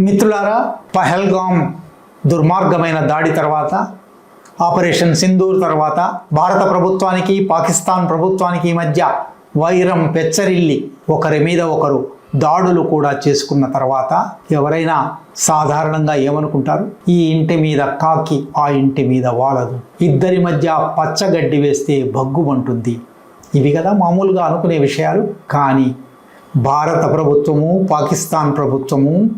మిత్రులారా పహల్గాం దుర్మార్గమైన దాడి తర్వాత ఆపరేషన్ సింధూర్ తర్వాత భారత ప్రభుత్వానికి పాకిస్తాన్ ప్రభుత్వానికి మధ్య వైరం పెచ్చరిల్లి ఒకరి మీద ఒకరు దాడులు కూడా చేసుకున్న తర్వాత ఎవరైనా సాధారణంగా ఏమనుకుంటారు? ఈ ఇంటి మీద కాకి ఆ ఇంటి మీద వాలదు. ఇద్దరి మధ్య పచ్చగడ్డి వేస్తే భగ్గుమంటుంది ఇవి కదా మామూలుగా అనుకునే విషయాలు. కానీ భారత ప్రభుత్వము పాకిస్తాన్ ప్రభుత్వము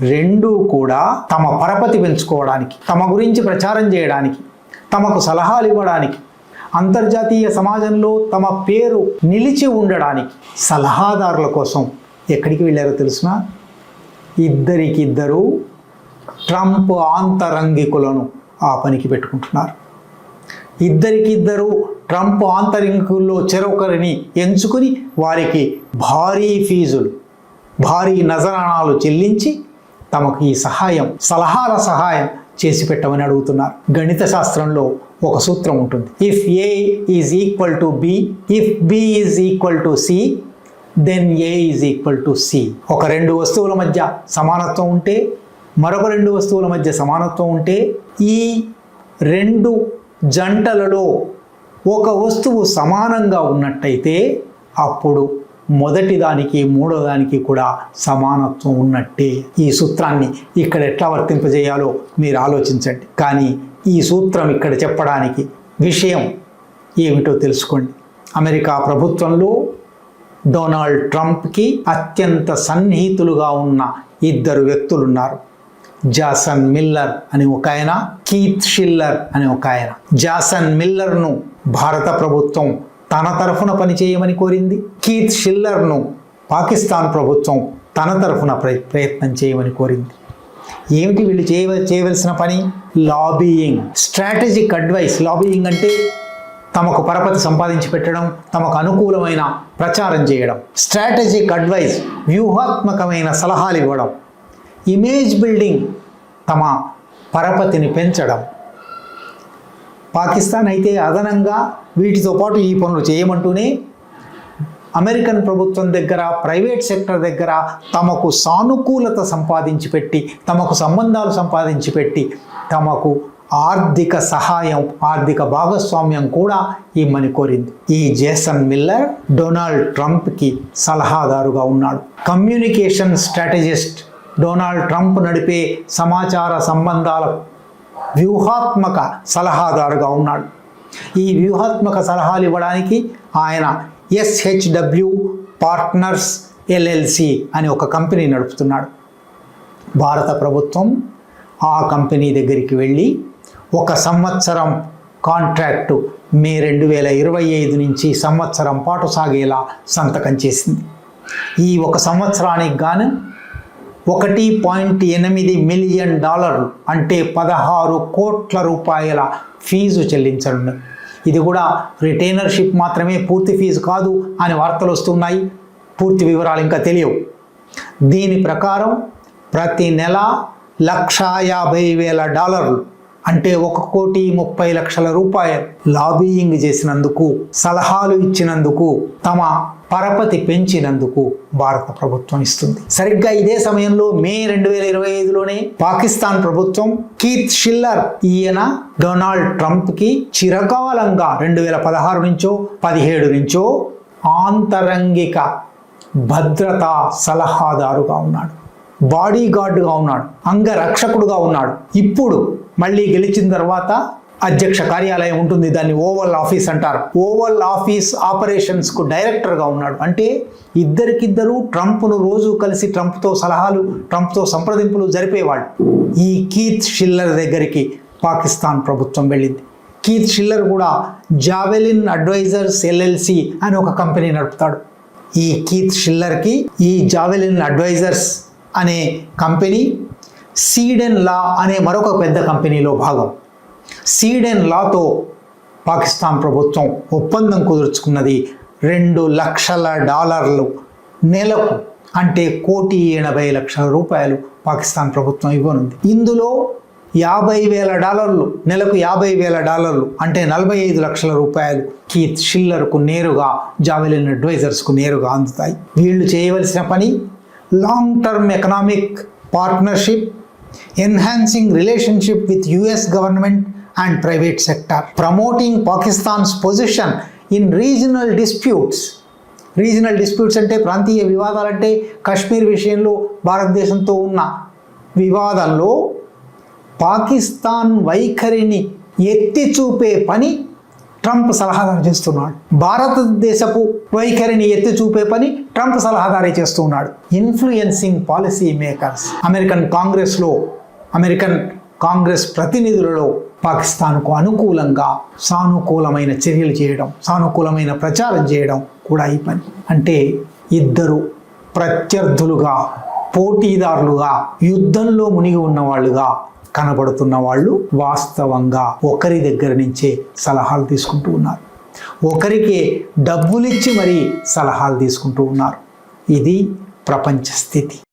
రెండూ కూడా తమ పరపతి పెంచుకోవడానికి తమ గురించి ప్రచారం చేయడానికి తమకు సలహాలు ఇవ్వడానికి అంతర్జాతీయ సమాజంలో తమ పేరు నిలిచి ఉండడానికి సలహాదారుల కోసం ఎక్కడికి వెళ్ళారో తెలుసిన? ఇద్దరికిద్దరు ట్రంప్ ఆంతరంగికులను ఆ పనికి పెట్టుకుంటున్నారు. ఇద్దరికిద్దరు ట్రంప్ ఆంతరింకుల్లో చెరొకరిని ఎంచుకుని వారికి భారీ ఫీజులు భారీ నజరాణాలు చెల్లించి తమకు ఈ సహాయం సలహాల సహాయం చేసి పెట్టమని అడుగుతున్నారు. గణిత శాస్త్రంలో ఒక సూత్రం ఉంటుంది. If A is equal to B if B is equal to C then A is equal to C ఒక రెండు వస్తువుల మధ్య సమానత్వం ఉంటే మరొక రెండు వస్తువుల మధ్య సమానత్వం ఉంటే ఈ రెండు జంటలలో ఒక వస్తువు సమానంగా ఉన్నట్టయితే అప్పుడు మొదటి దానికి మూడో దానికి కూడా సమానత్వం ఉన్నట్టే ఈ సూత్రాన్ని ఇక్కడ ఎట్లా వర్తింపజేయాలో మీరు ఆలోచించండి. కానీ ఈ సూత్రం ఇక్కడ చెప్పడానికి విషయం ఏమిటో తెలుసుకోండి. అమెరికా ప్రభుత్వంలో డొనాల్డ్ ట్రంప్కి అత్యంత సన్నిహితులుగా ఉన్న ఇద్దరు వ్యక్తులు ఉన్నారు జాసన్ మిల్లర్ అని ఒక ఆయన కీత్ షిల్లర్ అని ఒక ఆయన. జాసన్ మిల్లర్ను భారత ప్రభుత్వం తన తరఫున పనిచేయమని కోరింది. కీత్ షిల్లర్ను పాకిస్తాన్ ప్రభుత్వం తన తరఫున ప్ర- ప్రయత్నం చేయమని కోరింది. ఏమిటి వీళ్ళు చేయ చేయవలసిన పని? లాబీయింగ్. Strategic advice. లాబీయింగ్ అంటే తమకు పరపతి సంపాదించి పెట్టడం తమకు అనుకూలమైన ప్రచారం చేయడం. Strategic advice. వ్యూహాత్మకమైన సలహాలు ఇవ్వడం. ఇమేజ్ బిల్డింగ్ తమ పరపతిని పెంచడం. పాకిస్తాన్ అయితే అదనంగా వీటితో పాటు ఈ పనులు చేయమంటూనే అమెరికన్ ప్రభుత్వం దగ్గర ప్రైవేట్ సెక్టర్ దగ్గర తమకు సానుకూలత సంపాదించి పెట్టి తమకు సంబంధాలు సంపాదించి పెట్టి తమకు ఆర్థిక సహాయం ఆర్థిక భాగస్వామ్యం కూడా ఇమ్మని కోరింది. ఈ జేసన్ మిల్లర్ డొనాల్డ్ ట్రంప్కి సలహాదారుగా ఉన్నాడు. కమ్యూనికేషన్ స్ట్రాటజిస్ట్ డొనాల్డ్ ట్రంప్ నడిపే సమాచార సంబంధాల వ్యూహాత్మక సలహాదారుగా ఉన్నాడు. ఈ వ్యూహాత్మక సలహాలు ఇవ్వడానికి ఆయన ఎస్హెచ్డబ్ల్యూ పార్ట్నర్స్ ఎల్ఎల్సి అనే ఒక కంపెనీ నడుపుతున్నాడు. భారత ప్రభుత్వం ఆ కంపెనీ దగ్గరికి వెళ్ళి ఒక సంవత్సరం కాంట్రాక్టు మే రెండు వేల ఇరవై ఐదు నుంచి సంవత్సరం పాటు సాగేలా సంతకం చేసింది. ఈ ఒక సంవత్సరానికి గాను ఒకటి పాయింట్ ఎనిమిది మిలియన్ డాలర్లు అంటే పదహారు కోట్ల రూపాయల ఫీజు చెల్లించనుంది ఇది కూడా రిటైనర్షిప్ మాత్రమే పూర్తి ఫీజు కాదు అని వార్తలు వస్తున్నాయి. పూర్తి వివరాలు ఇంకా తెలియవు. దీని ప్రకారం ప్రతి నెల లక్షా యాభై వేల డాలర్లు అంటే ఒక కోటి ముప్పై లక్షల రూపాయలు లాబీయింగ్ చేసినందుకు సలహాలు ఇచ్చినందుకు తమ పరపతి పెంచినందుకు భారత ప్రభుత్వం ఇస్తుంది. సరిగ్గా ఇదే సమయంలో మే రెండు వేల ఇరవై ఐదులోనే పాకిస్తాన్ ప్రభుత్వం కీత్ షిల్లర్ ఈయన డొనాల్డ్ ట్రంప్కి చిరకాలంగా రెండు వేల పదహారు నుంచో పదిహేడు నుంచో ఆంతరంగిక భద్రతా సలహాదారుగా ఉన్నాడు. బాడీగార్డ్గా ఉన్నాడు. అంగరక్షకుడుగా ఉన్నాడు. ఇప్పుడు మళ్ళీ గెలిచిన తర్వాత అధ్యక్ష కార్యాలయం ఉంటుంది దాన్ని ఓవల్ ఆఫీస్ అంటారు. ఓవల్ ఆఫీస్ ఆపరేషన్స్కు డైరెక్టర్గా ఉన్నాడు. అంటే ఇద్దరికిద్దరు ట్రంప్ను రోజు కలిసి ట్రంప్తో సలహాలు ట్రంప్తో సంప్రదింపులు జరిపేవాళ్ళు. ఈ కీత్ షిల్లర్ దగ్గరికి పాకిస్తాన్ ప్రభుత్వం వెళ్ళింది. కీత్ షిల్లర్ కూడా జావెలిన్ అడ్వైజర్స్ ఎల్ఎల్సి అని ఒక కంపెనీ నడుపుతాడు. ఈ కీత్ షిల్లర్కి ఈ జావెలిన్ అడ్వైజర్స్ అనే కంపెనీ సీడెన్ లా అనే మరొక పెద్ద కంపెనీలో భాగం. సీడెన్ లాతో పాకిస్తాన్ ప్రభుత్వం ఒప్పందం కుదుర్చుకున్నది. రెండు లక్షల డాలర్లు నెలకు అంటే కోటి ఎనభై లక్షల రూపాయలు పాకిస్తాన్ ప్రభుత్వం ఇవ్వనుంది. ఇందులో యాభై వేల డాలర్లు నెలకు యాభై వేల డాలర్లు అంటే నలభై ఐదు లక్షల రూపాయలు కీత్ షిల్లర్కు నేరుగా జావెలిన్ అడ్వైజర్స్కు నేరుగా అందుతాయి. వీళ్ళు చేయవలసిన పని long term economic partnership enhancing relationship with US government and private sector promoting Pakistan's position in regional disputes regional disputes అంటే ప్రాంతీయ వివాదాలంటే కాశ్మీర్ విషయంలో భారతదేశంతో ఉన్న వివాదంలో పాకిస్తాన్ వైఖరిని ఎత్తి చూపే పని ట్రంప్ సలహాదారు చేస్తున్నాడు. భారతదేశపు వైఖరిని ఎత్తి చూపే పని ట్రంప్ సలహాదారే చేస్తున్నాడు. ఇన్ఫ్లుయెన్సింగ్ పాలసీ మేకర్స్ అమెరికన్ కాంగ్రెస్లో అమెరికన్ కాంగ్రెస్ ప్రతినిధులలో పాకిస్తాన్కు అనుకూలంగా సానుకూలమైన చర్యలు చేయడం సానుకూలమైన ప్రచారం చేయడం కూడా ఈ పని. అంటే ఇద్దరు ప్రత్యర్థులుగా పోటీదారులుగా యుద్ధంలో మునిగి ఉన్నవాళ్ళుగా కనబడుతున్న వాళ్ళు వాస్తవంగా ఒకరి దగ్గర నుంచే సలహాలు తీసుకుంటూ ఉన్నారు. ఒకరికే డబ్బులిచ్చి మరీ సలహాలు తీసుకుంటూ ఉన్నారు. ఇది ప్రపంచ స్థితి.